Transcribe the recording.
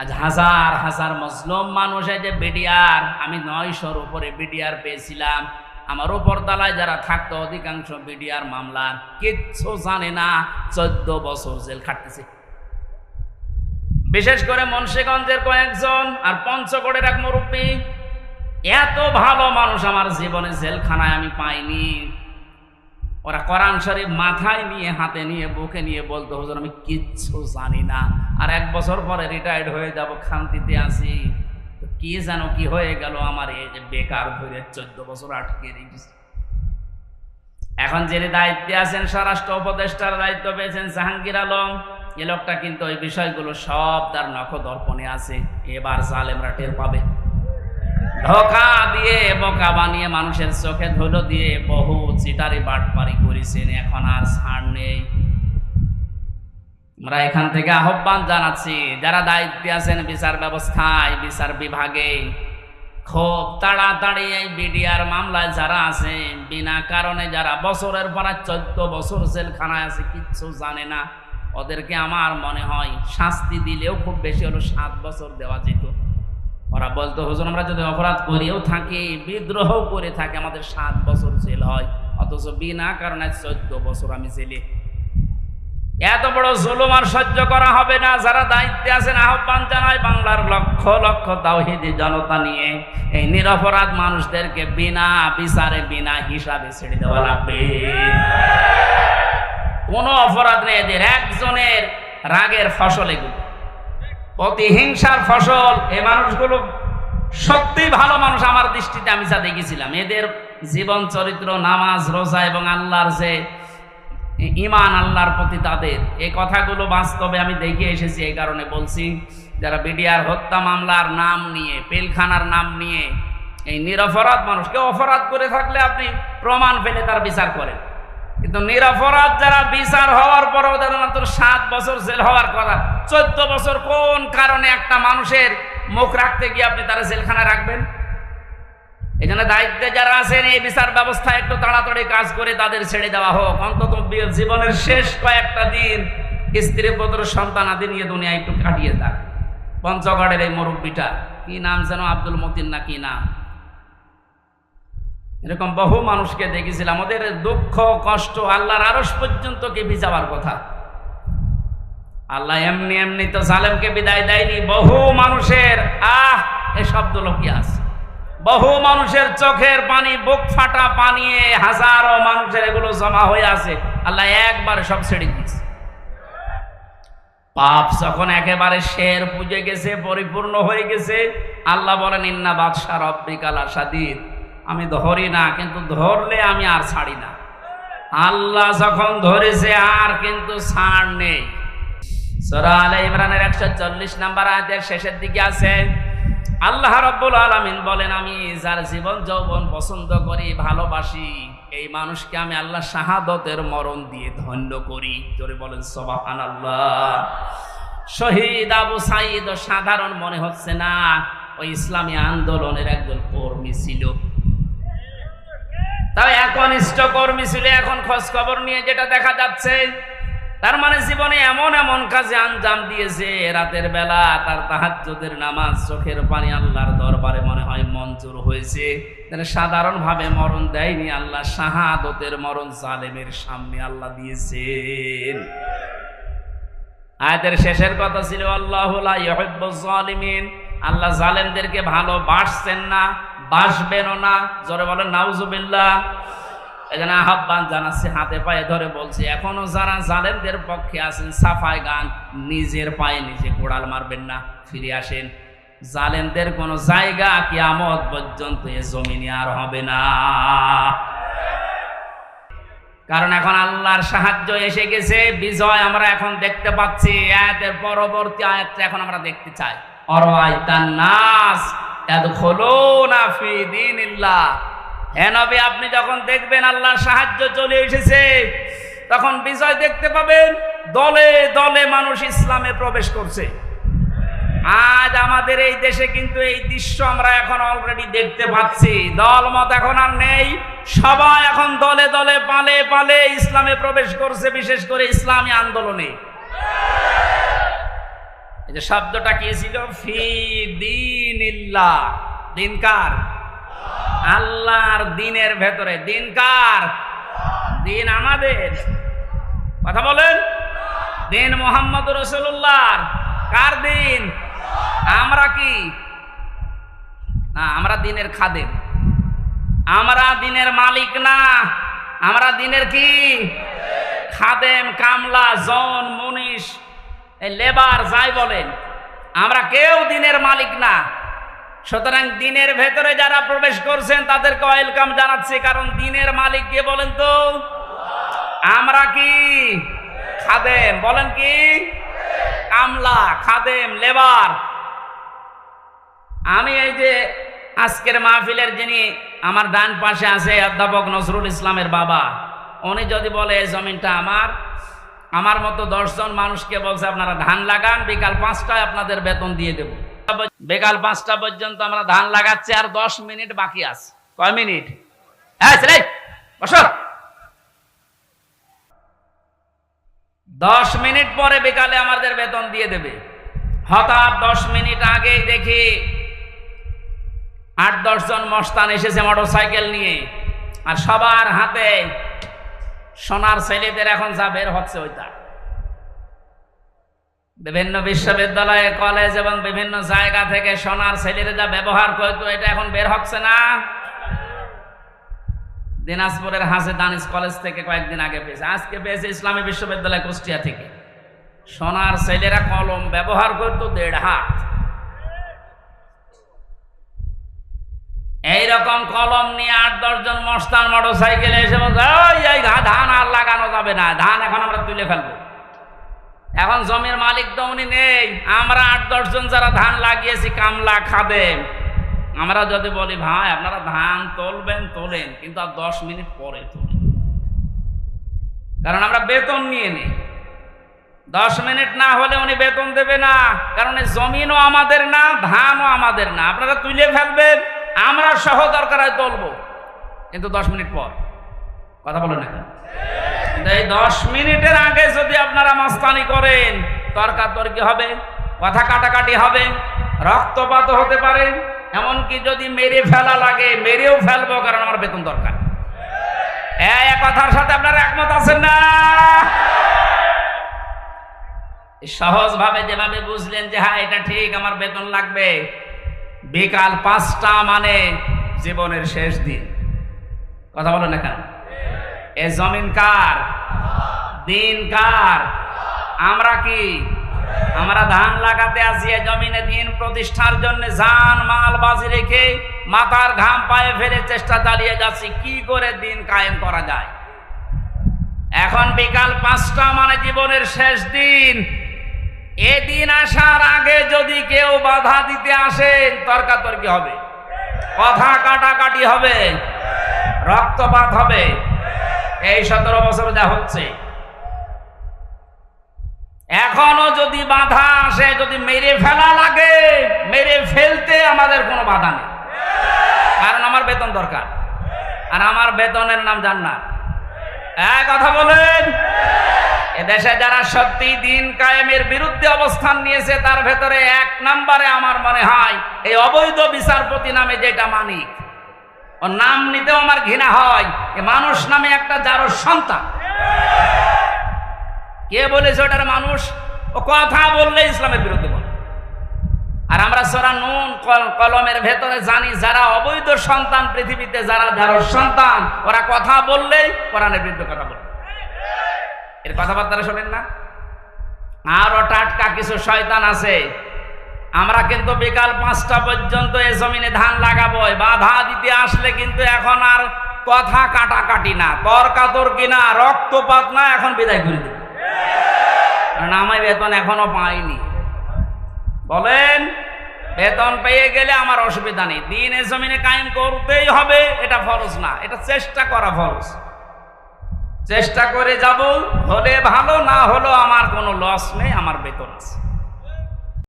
আজ হাজার হাজার মুসলিম মানুষ যে বিডিআর। আমি নয়শোর উপরে বিডিআর পেয়েছিলাম। আমার উপর দালায় যারা থাকতো, অধিকাংশ বিডিআর মামলা কিচ্ছু জানে না, চোদ্দ বছর জেল খাটতেছে। বিশেষ করে মুন্সিগঞ্জের কয়েকজন আর পঞ্চগড়ের এক মুরব্বী। এত ভালো মানুষ আমার জীবনে জেলখানায় আমি পাইনি। ওরা কোরআন শরীফ মাথায় নিয়ে, হাতে নিয়ে, বুকে নিয়ে বলতো, হুজুর, আমি কিচ্ছু জানি না। আর এক বছর পরে রিটায়ার্ড হয়ে যাব, খান্তিতে আসি কি যেন কি হয়ে গেল আমার, এই যে বেকার ধরে চোদ্দ বছর আটকে রেখেছি এখন যিনি দায়িত্বে আছেন, স্বরাষ্ট্র উপদেষ্টার দায়িত্ব পেয়েছেন জাহাঙ্গীর আলম। এ লোকটা কিন্তু ওই বিষয়গুলো সব তার নখ দর্পণে আছে। এবার জালেমরা টের পাবে। ধোকা দিয়ে, বোকা বানিয়ে মানুষের চোখে ধুলো দিয়ে বহু চিটারি বাটপারি করেছেন, এখন আর ছাড় নেই। আমরা এখান থেকে আহ্বান জানাচ্ছি, যারা দায়িত্বে আছেন বিচার ব্যবস্থায়, বিচার বিভাগে, খুব তাড়াতাড়ি এই বিডিআর মামলায় যারা আছে বিনা কারণে যারা বছরের পর চোদ্দ বছর জেলখানায় আছে, কিচ্ছু জানে না। ওদেরকে আমার মনে হয় শাস্তি দিলেও খুব বেশি হলো সাত বছর দেওয়া যেত। ওরা বলতো, হুজুর, আমরা যদি অপরাধ করিও থাকি, বিদ্রোহ করে থাকি, আমাদের সাত বছর জেল হয়। অথচ বিনা কারণে চোদ্দ বছর আমি জেলে। এত বড় জুলুম আর সহ্য করা হবে না। যারা দায়িত্বে আছেন, আহ্বান জানায় বাংলার লক্ষ লক্ষ তাওহিদি জনতা নিয়ে। এই নিরপরাধ মানুষদেরকে বিনা বিচারে, বিনা হিসাবে ছেড়ে দেওয়া লাগবে। কোনো অপরাধ নেই এদের। একজনের রাগের ফসল এগুলো। প্রতিহিংসার ফসল, এ মানুষগুলো সত্যি ভালো মানুষ। আমার দৃষ্টিতে আমি যা দেখেছিলাম, এদের জীবন, চরিত্র, নামাজ, রোজা এবং আল্লাহর যে ইমান আল্লাহর প্রতি তাদের। এই কথাগুলো বাস্তবে আমি দেখে এসেছি, এই কারণে বলছি, যারা বিডিআর হত্যা মামলার নাম নিয়ে, পেলখানার নাম নিয়ে, এই নিরপরাধ মানুষকে অপরাধ করে থাকলে আপনি প্রমাণ পেলে তার বিচার করেন। কিন্তু নিরাপরাধ যারা বিচার হওয়ার পর মাত্র সাত বছর জেল হওয়ার কথা। চোদ্দ বছর কোন কারণে একটা মানুষের মুখ রাখতে গিয়ে আপনি তারা জেলখানায় রাখবেন? এই জন্য দায়িত্বে যারা আছেন, এই বিচার ব্যবস্থা একটু তাড়াতাড়ি কাজ করে তাদের ছেড়ে দেওয়া হোক। অন্তত জীবনের শেষ কয়েকটা দিন স্ত্রী, পুত্র, সন্তান আদি নিয়ে দুনিয়া একটু কাটিয়ে থাক পঞ্চগড়ের এই মুরব্বীটা, কি নাম যেন আব্দুল মতিন না কি নাম? এরকম বহু মানুষকে দেখেছিলাম। ওদের দুঃখ, কষ্ট, আল্লাহর আরস পর্যন্ত কেঁপে যাওয়ার কথা। আল্লাহ এমনি এমনি তো জালেমকে বিদায় দেয়নি। বহু মানুষের, আহ এ শব্দ লোকি আছে। বহু মানুষের চোখের পানি, বুক ফাটা পানিয়ে হাজারো মানুষের এগুলো জমা হয়ে আছে। আল্লাহ একবার সব ছেড়ে দিয়েছে। পাপ যখন একেবারে শের পুজে গেছে, পরিপূর্ণ হয়ে গেছে, আল্লাহ বলেন, ইন্না বাদশাহ রব্বিকাল আসাদিদ আমি ধরি না, কিন্তু ধরলে আমি আর ছাড়ি না। আল্লাহ যখন ধরেছে, আর কিন্তু ছাড় নেই। সরা আলে ইমরানের একশো চল্লিশ নাম্বার আয়াতের শেষের দিকে আছে, আল্লাহ রব্বুল আলমিন বলেন, আমি যার জীবন যৌবন পছন্দ করি, ভালোবাসি, এই মানুষকে আমি আল্লাহ শাহাদতের মরণ দিয়ে ধন্য করি। জোরে বলেন সবাহান আল্লাহ শহীদ আবু সাইদ সাধারণ মনে হচ্ছে না, ওই ইসলামী আন্দোলনের একজন কর্মী ছিল। তবে একনিষ্ঠ কর্মী ছিল এখন খোঁজ খবর নিয়ে যেটা দেখা যাচ্ছে, তার মানে জীবনে এমন এমন কাজে আঞ্জাম দিয়েছে, রাতের বেলা তার তাহাজ্জুদের নামাজ চোখের পানি আল্লাহর দরবারে মনে হয় মঞ্জুর হয়েছে। সাধারণভাবে মরণ দেয়নি আল্লাহ, শাহাদতের মরণ জালেমের সামনে আল্লাহ দিয়েছেন। আয়াতের শেষের কথা ছিল, আল্লাহ জালিমিন। আল্লাহ জালেমদেরকে ভালো বাসছেন না, বাসবেনও না। জোরে বলেন, নাউজুবিল্লাহ। এখানে আহ্বান জানাচ্ছে, হাতে পায়ে ধরে বলছে, এখনও যারা জালেমদের পক্ষে আছেন, সাফাই গান নিজের পায়ে নিজে কোড়াল মারবেন না, ফিরে আসেন। জালেমদের কোনো জায়গা কিয়ামত পর্যন্ত এ জমিনে আর হবে না। কারণ এখন আল্লাহর সাহায্য এসে গেছে, বিজয় আমরা এখন দেখতে পাচ্ছি, আয়াতের পরবর্তী আয়াতটা এখন আমরা দেখতে চাই। আপনি যখন দেখবেন আল্লাহর সাহায্য চলে এসেছে, তখন বিজয় দেখতে পাবেন, দলে দলে মানুষ ইসলামে প্রবেশ করছে। আজ আমাদের এই দেশে কিন্তু এই দৃশ্য আমরা এখন অলরেডি দেখতে পাচ্ছি। দল মত এখন আর নেই, সবাই এখন দলে দলে পালে পালে ইসলামে প্রবেশ করছে, বিশেষ করে ইসলামী আন্দোলনে। যে শব্দটা কি ছিল? ফি দিন দিনকার আল্লাহর দিনের ভেতরে। দিনকার দিন আমাদের। কথা বলেন। দিন মোহাম্মদ রসুল্লাহর কার দিন? আমরা কি? না, আমরা দিনের খাদেম। আমরা দিনের মালিক না। আমরা দিনের কি? খাদেম, কামলা, জন এই লেবার যাই বলেন, আমরা কেউ দিনের মালিক না। সুতরাং দিনের ভেতরে যারা প্রবেশ করছেন, তাদেরকে ওয়েলকাম জানাচ্ছি, কারণ দিনের মালিক কে বলেন তো? আমরা কি? খাদেম। বলেন কি? কামলা, খাদেম, লেবার। আমি এই যে আজকের মাহফিলের যিনি আমার ডান পাশে আছে অধ্যাপক নজরুল ইসলামের বাবা, উনি যদি বলে জমিনটা আমার আমার মতো দশজন মানুষকে বলছে, আপনারা ধান লাগান, বিকাল পাঁচটায় আপনাদের বেতন দিয়ে দেব। বিকাল পাঁচটা পর্যন্ত আমরা ধান লাগাচ্ছি, আর দশ মিনিট বাকি আছে। কয় মিনিট? হ্যাঁ দশ মিনিট পরে বিকালে আমাদের বেতন দিয়ে দেবে। হঠাৎ দশ মিনিট আগেই দেখি আট দশজন মস্তান এসেছে মোটর সাইকেল নিয়ে, আর সবার হাতে সোনার ছেলেদের এখন যা বের হচ্ছে ওইটা। বিভিন্ন বিশ্ববিদ্যালয়ে, কলেজ এবং বিভিন্ন জায়গা থেকে সোনার ছেলেরা যা ব্যবহার করতো এটা এখন বের হচ্ছে না। দিনাজপুরের হাসে দানিস কলেজ থেকে কয়েকদিন আগে পেয়েছে। আজকে পেয়েছে ইসলামী বিশ্ববিদ্যালয় কুষ্টিয়া থেকে। সোনার ছেলেরা কলম ব্যবহার করতো দেড় হাত। এইরকম কলম নিয়ে আট দশজন মস্তান মোটর সাইকেলে এসে বলছে, ওই ধান আর লাগানো যাবে না, ধান এখন আমরা তুলে ফেলব। এখন জমির মালিক তো উনি নেই, আমরা আট দশজন যারা ধান লাগিয়েছি, কামলা খাদেম আমরা যদি বলি, ভাই, আপনারা ধান তুলবেন, তোলেন, কিন্তু আর দশ মিনিট পরে তোলেন। কারণ আমরা বেতন নিয়ে নিই। দশ মিনিট না হলে উনি বেতন দেবে না, কারণ জমিনও আমাদের না, ধানও আমাদের না। আপনারা তুলে ফেলবেন। আমরা সহ দরকার হয় তুলবো কিন্তু দশ মিনিট পর। কথা বলেন না এই দশ মিনিটের আগে যদি আপনারা মাস্তানি করেন, তর্কাতর্কি হবে, কথা কাটাকাটি হবে, রক্তপাত হতে পারে, এমনকি যদি মেরে ফেলা লাগে, মেরেও ফেলব, কারণ আমার বেতন দরকার। কথার সাথে আপনারা একমত আছেন না? সহজ ভাবে যেভাবে বুঝলেন যে হ্যাঁ এটা ঠিক, আমার বেতন লাগবে বিকাল পাঁচটা মানে জীবনের শেষ দিন। কথা বলো না কেন? এ জমিন কার? দিন কার? আমরা কি? আমরা ধান লাগাতে আসি, এ জমিনে দিন প্রতিষ্ঠার জন্য জান, মাল, বাজি রেখে মাথার ঘাম পায়ে ফেলে চেষ্টা চালিয়ে যাচ্ছি। কি করে দিন কায়েম করা যায়? এখন বিকাল পাঁচটা মানে জীবনের শেষ দিন। এদিন আসার আগে যদি কেউ বাধা দিতে আসেন তর্কাতর্কি হবে। কথা কাটাকাটি হবে। রক্তপাত হবে। এই সতেরো বছর যা হচ্ছে। এখনও যদি বাধা আসে, যদি মেরে ফেলা লাগে, মেরে ফেলতে আমাদের কোনো বাধা নেই। কারণ আমার বেতন দরকার। আর আমার বেতনের নাম জান্নাত। এক কথা বলেন? এদেশে যারা সত্যি দিন কায়েমের বিরুদ্ধে অবস্থান নিয়েছে, তার ভেতরে এক নম্বরে আমার মনে হয় এই অবৈধ বিচারপতি নামে যেটা মানিক। ওর নাম নিতেও আমার ঘৃণা হয়, এ মানুষ নামে একটা যারো সন্তান। কে বলেছে ওটার মানুষ? ও কথা বললে ইসলামের বিরুদ্ধে বলে। আর আমরা সরা নুন কল- কলমের ভেতরে জানি, যারা অবৈধ সন্তান পৃথিবীতে, যারা যারা সন্তান, ওরা কথা বললেই কোরআনের বিরুদ্ধে কথা বলে। এর কথাবার্তা শোনেন না? আরও টাটকা কিছু শয়তান আছে। আমরা কিন্তু বিকাল পাঁচটা পর্যন্ত এ জমিনে ধান লাগাবো। বাধা দিতে আসলে কিন্তু এখন আর কথা কাটাকাটি না, তর্কাতর্কি না, রক্তপাত না, এখন বিদায় করে দেব। কারণ আমি বেতন এখনও পাইনি। বলেন, বেতন পেয়ে গেলে আমার অসুবিধা নেই। দিন জমিনে কায়েম করতেই হবে, এটা ফরজ না, এটা চেষ্টা করা ফরজ। চেষ্টা করে যাব হলে ভালো না হলো আমার কোনো লস নেই আমার বেতন আছে।